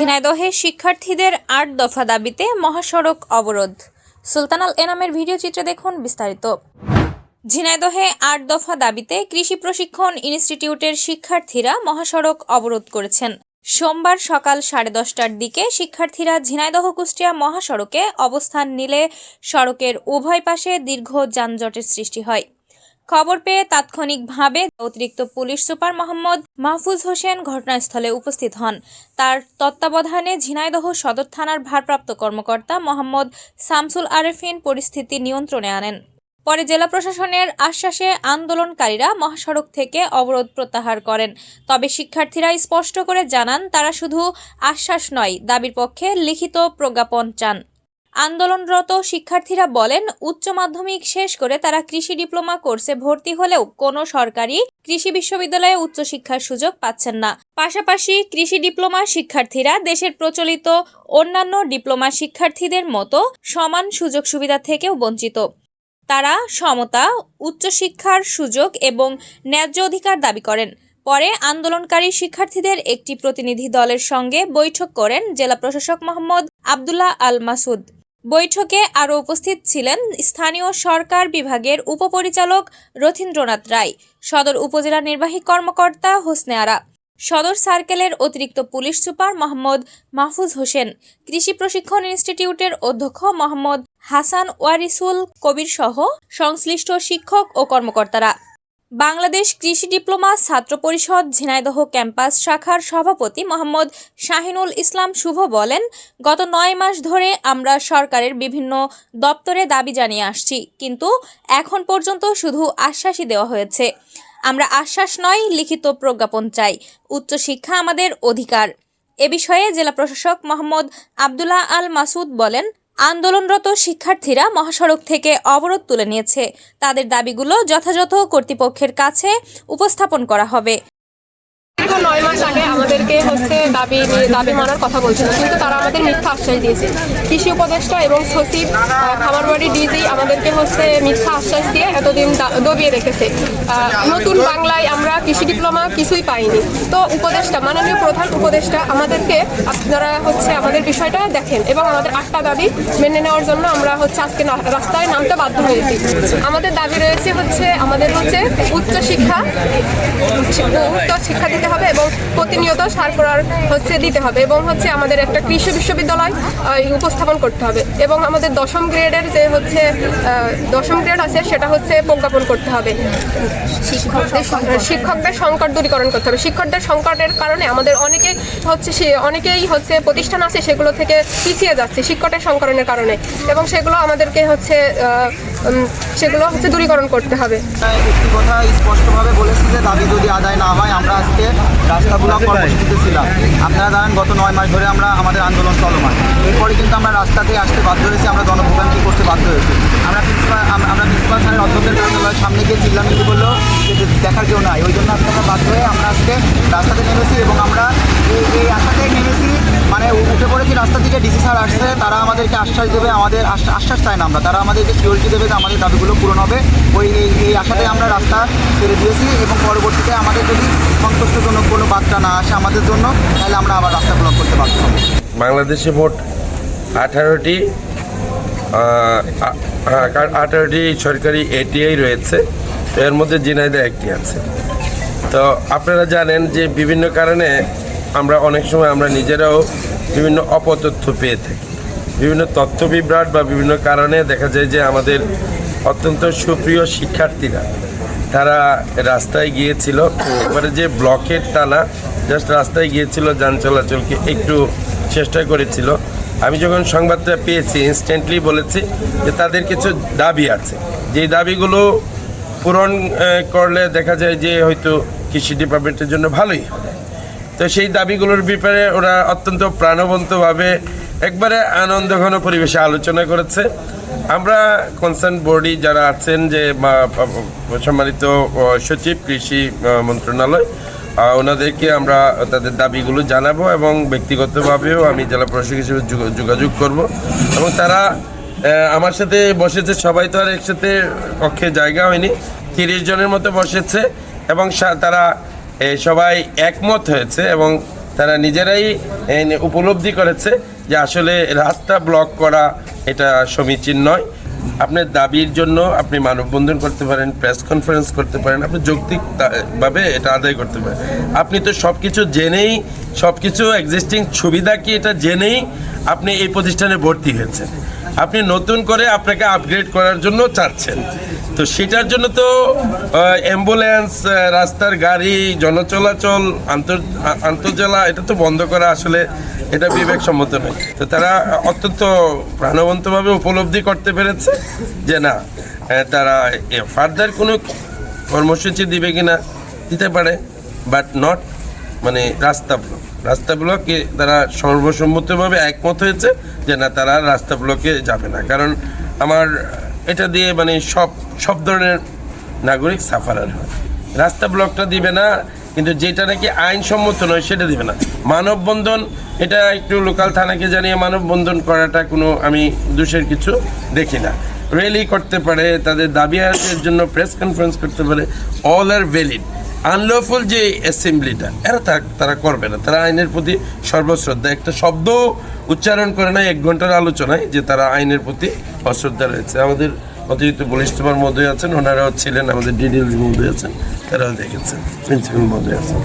ঝিনাইদহে শিক্ষার্থীদের আট দফা দাবিতে মহাসড়ক অবরোধ। সুলতানাল এনামের ভিডিও চিত্রে দেখুন বিস্তারিত। ঝিনাইদহে আট দফা দাবিতে কৃষি প্রশিক্ষণ ইনস্টিটিউটের শিক্ষার্থীরা মহাসড়ক অবরোধ করেছেন। সোমবার সকাল সাড়ে দশটার দিকে শিক্ষার্থীরা ঝিনাইদহ কুষ্টিয়া মহাসড়কে অবস্থান নিলে সড়কের উভয় পাশে দীর্ঘ যানজটের সৃষ্টি হয়। খবর পেয়ে তাৎক্ষণিকভাবে অতিরিক্ত পুলিশ সুপার মোহাম্মদ মাহফুজ হোসেন ঘটনাস্থলে উপস্থিত হন। তার তত্ত্বাবধানে ঝিনাইদহ সদর থানার ভারপ্রাপ্ত কর্মকর্তা মোহাম্মদ শামসুল আরেফিন পরিস্থিতি নিয়ন্ত্রণে আনেন। পরে জেলা প্রশাসনের আশ্বাসে আন্দোলনকারীরা মহাসড়ক থেকে অবরোধ প্রত্যাহার করেন। তবে শিক্ষার্থীরা স্পষ্ট করে জানান, তারা শুধু আশ্বাস নয়, দাবির পক্ষে লিখিত প্রজ্ঞাপন চান। আন্দোলনরত শিক্ষার্থীরা বলেন, উচ্চ মাধ্যমিক শেষ করে তারা কৃষি ডিপ্লোমা কোর্সে ভর্তি হলেও কোনো সরকারি কৃষি বিশ্ববিদ্যালয়ে উচ্চশিক্ষার সুযোগ পাচ্ছেন না। পাশাপাশি কৃষি ডিপ্লোমা শিক্ষার্থীরা দেশের প্রচলিত অন্যান্য ডিপ্লোমা শিক্ষার্থীদের মতো সমান সুযোগ সুবিধা থেকেও বঞ্চিত। তারা সমতা, উচ্চশিক্ষার সুযোগ এবং ন্যায্য অধিকার দাবি করেন। পরে আন্দোলনকারী শিক্ষার্থীদের একটি প্রতিনিধি দলের সঙ্গে বৈঠক করেন জেলা প্রশাসক মোহাম্মদ আবদুল্লাহ আল মাসুদ। বৈঠকে আরও উপস্থিত ছিলেন স্থানীয় সরকার বিভাগের উপপরিচালক রথীন্দ্রনাথ রায়, সদর উপজেলা নির্বাহী কর্মকর্তা হোসনে আরা, সদর সার্কেলের অতিরিক্ত পুলিশ সুপার মোহাম্মদ মাহফুজ হোসেন, কৃষি প্রশিক্ষণ ইনস্টিটিউটের অধ্যক্ষ মোহাম্মদ হাসান ওয়ারিসুল কবির সহ সংশ্লিষ্ট শিক্ষক ও কর্মকর্তারা। বাংলাদেশ কৃষি ডিপ্লোমা ছাত্র পরিষদ ঝিনাইদহ ক্যাম্পাস শাখার সভাপতি মোহাম্মদ শাহিনুল ইসলাম শুভ বলেন, গত নয় মাস ধরে আমরা সরকারের বিভিন্ন দপ্তরে দাবি জানিয়ে আসছি, কিন্তু এখন পর্যন্ত শুধু আশ্বাসই দেওয়া হয়েছে। আমরা আশ্বাস নয়, লিখিত প্রজ্ঞাপন চাই। উচ্চশিক্ষা আমাদের অধিকার। এ বিষয়ে জেলা প্রশাসক মোহাম্মদ আবদুল্লাহ আল মাসুদ বলেন আন্দোলনরত শিক্ষার্থীরা মহাসড়ক থেকে অবরোধ তুলে নিয়েছে। তাদের দাবিগুলো যথাযথ কর্তৃপক্ষের কাছে উপস্থাপন করা হবে। দীর্ঘ নয় মাস আগে আমাদেরকে হচ্ছে দাবি দাবি মানার কথা বলছিল। কিন্তু তারা আমাদের মিথ্যা আশ্বাস দিয়েছে। কৃষি উপদেষ্টা এবং সচিব আহ, খামারবাড়ি ডিজি আমাদেরকে হচ্ছে মিথ্যা আশ্বাস দিয়ে এতদিন দবিয়ে রেখেছে। নতুন বাংলায় আমরা কৃষি ডিপ্লোমা কিছুই পাইনি। তো উপদেষ্টা মাননীয় প্রধান উপদেষ্টা আমাদেরকে আপনারা হচ্ছে আমাদের বিষয়টা দেখেন এবং আমাদের আটটা দাবি মেনে নেওয়ার জন্য আমরা হচ্ছে আজকে রাস্তায় নামতে বাধ্য হয়েছি। আমাদের দাবি রয়েছে হচ্ছে আমাদের হচ্ছে উচ্চ শিক্ষা উচ্চ শিক্ষা দিতে হবে। এবং প্রতিনিয়ত সারফরার হচ্ছে দিতে হবে এবং হচ্ছে আমাদের একটা কৃষি বিশ্ববিদ্যালয় উপস্থাপন করতে হবে এবং আমাদের দশম গ্রেডের যে হচ্ছে দশম গ্রেড আছে সেটা হচ্ছে প্রজ্ঞাপন করতে হবে। শিক্ষকদের সংকট। দূরীকরণ করতে হবে। শিক্ষকদের সংকটের কারণে আমাদের অনেকেই হচ্ছে সে অনেকেই হচ্ছে প্রতিষ্ঠান আছে সেগুলো থেকে পিছিয়ে যাচ্ছে শিক্ষকের সংকরণের কারণে এবং সেগুলো আমাদেরকে হচ্ছে সেগুলো হচ্ছে দূরীকরণ করতে হবে। একটি কথা স্পষ্টভাবে বলেছি যে দাবি যদি আদায় না হয় আমরা আজকে রাস্তা ব্লক কর্মসূচিতে ছিলাম। আপনারা জানেন গত নয় মাস ধরে আমরা আমাদের আন্দোলন চলমান। এরপরে কিন্তু আমরা রাস্তাতে আসতে বাধ্য হয়েছি আমরা জনভোগান্তি করতে বাধ্য হয়েছি। আমরা প্রিন্সিপাল আমরা প্রিন্সিপাল স্যারের অধ্যক্ষের কার্যালয়ের সামনে গিয়ে চিল্লামিল্লি করলেও যে দেখার কেউ নাই। ওই জন্য আজকে আমরা বাধ্য হয়ে আমরা আজকে রাস্তাতে নেমেছি এবং আমরা এই আশাতেই নেমেছি। মানে উঠে পড়েছি রাস্তা থেকে ডিসি স্যার আসছে, তারা আমাদেরকে আশ্বাস দেবে, আমাদের আশ্বাস চায় না আমরা। তারা আমাদেরকে সিওরিটি দেবে যে আমাদের দাবিগুলো পূরণ হবে। ওই, এই আশাতে আমরা রাস্তা ছেড়ে দিয়েছি এবং পরবর্তীতে আমাদের যদি সন্তুষ্টজনক কোনো বার্তা না আসে আমাদের জন্য, তাহলে আমরা আবার রাস্তা ব্লক করতে হব। বাংলাদেশে মোট আঠারোটি আঠারোটি সরকারি এটিআই রয়েছে। এর মধ্যে জিনাইদা একটি আছে। তো আপনারা জানেন যে বিভিন্ন কারণে আমরা অনেক সময় আমরা নিজেরাও বিভিন্ন অপতথ্য পেয়ে থাকি। বিভিন্ন তথ্য বিভ্রাট বা বিভিন্ন কারণে দেখা যায় যে আমাদের অত্যন্ত সুপ্রিয় শিক্ষার্থীরা, তারা রাস্তায় গিয়েছিল, এবারে যে ব্লকের টানা জাস্ট রাস্তায় গিয়েছিল, যান চলাচলকে একটু চেষ্টা করেছিল। আমি যখন সংবাদটা পেয়েছি ইনস্ট্যান্টলি বলেছি যে তাদের কিছু দাবি আছে। যেই দাবিগুলো পূরণ করলে দেখা যায় যে হয়তো কৃষি ডিপার্টমেন্টের জন্য ভালোই তো সেই দাবিগুলোর ব্যাপারে ওরা অত্যন্ত প্রাণবন্তভাবে একবারে আনন্দঘন পরিবেশে আলোচনা করেছে। আমরা কনসার্ন বডি যারা আছেন যে সম্মানিত সচিব, কৃষি মন্ত্রণালয় ওনাদেরকে আমরা তাদের দাবিগুলো জানাব এবং ব্যক্তিগতভাবেও আমি জেলা প্রশাসক হিসেবে যোগাযোগ করব এবং তারা আমার সাথে বসেছে, সবাই তো আর একসাথে কক্ষে জায়গা হয়নি, তিরিশ জনের মতো বসেছে এবং তারা সবাই একমত হয়েছে এবং তারা নিজেরাই উপলব্ধি করেছে যে আসলে রাস্তা ব্লক করা এটা সমীচীন নয়। আপনার দাবির জন্য আপনি মানববন্ধন করতে পারেন প্রেস কনফারেন্স করতে পারেন, আপনি যৌক্তিক তা- এটা আদায় করতে পারেন। আপনি তো সব কিছু জেনেই সব কিছু এক্সিস্টিং সুবিধা কি এটা জেনেই আপনি এই প্রতিষ্ঠানে ভর্তি হয়েছেন। আপনি নতুন করে আপনাকে আপগ্রেড করার জন্য চাচ্ছেন। তো সেটার জন্য তো অ্যাম্বুলেন্স রাস্তার গাড়ি জনচলাচল আন্তর আন্তর্জেলা, এটা তো বন্ধ করা আসলে এটা বিবেকসম্মত নয়। তো তারা অত্যন্ত প্রাণবন্তভাবে উপলব্ধি করতে পেরেছে যে না তারা ফার্দার কোনো কর্মসূচি দিবে কিনা দিতে পারে বাট নট মানে রাস্তা ব্লক রাস্তা ব্লকে তারা সর্বসম্মতভাবে একমত হয়েছে যে না, তারা রাস্তা ব্লকে যাবে না। কারণ আমার এটা দিয়ে মানে সব সব ধরনের নাগরিক সাফারার হয়। রাস্তা ব্লকটা দিবে না, কিন্তু যেটা নাকি আইনসম্মত নয় সেটা দিবে না। মানববন্ধন, এটা একটু লোকাল থানাকে জানিয়ে মানববন্ধন করাটা কোনো আমি দোষের কিছু দেখি না। র্যালি করতে পারে, তাদের দাবি আদায়ের জন্য প্রেস কনফারেন্স করতে পারে অল আর ভ্যালিড আনলফুল যে অ্যাসেম্বলিটা, এরা তারা করবে না। তারা আইনের প্রতি সর্বশ্রদ্ধা। একটা শব্দ উচ্চারণ করে না এক ঘণ্টার আলোচনায়, যে তারা আইনের প্রতি অশ্রদ্ধা রয়েছে। আমাদের অতিরিক্ত বলিষ্ঠমার মধ্যে আছেন, ওনারাও ছিলেন আমাদের ডিডিএল মধ্যে আছেন, তারাও দেখেছেন, প্রিন্সিপাল মধ্যে আছেন।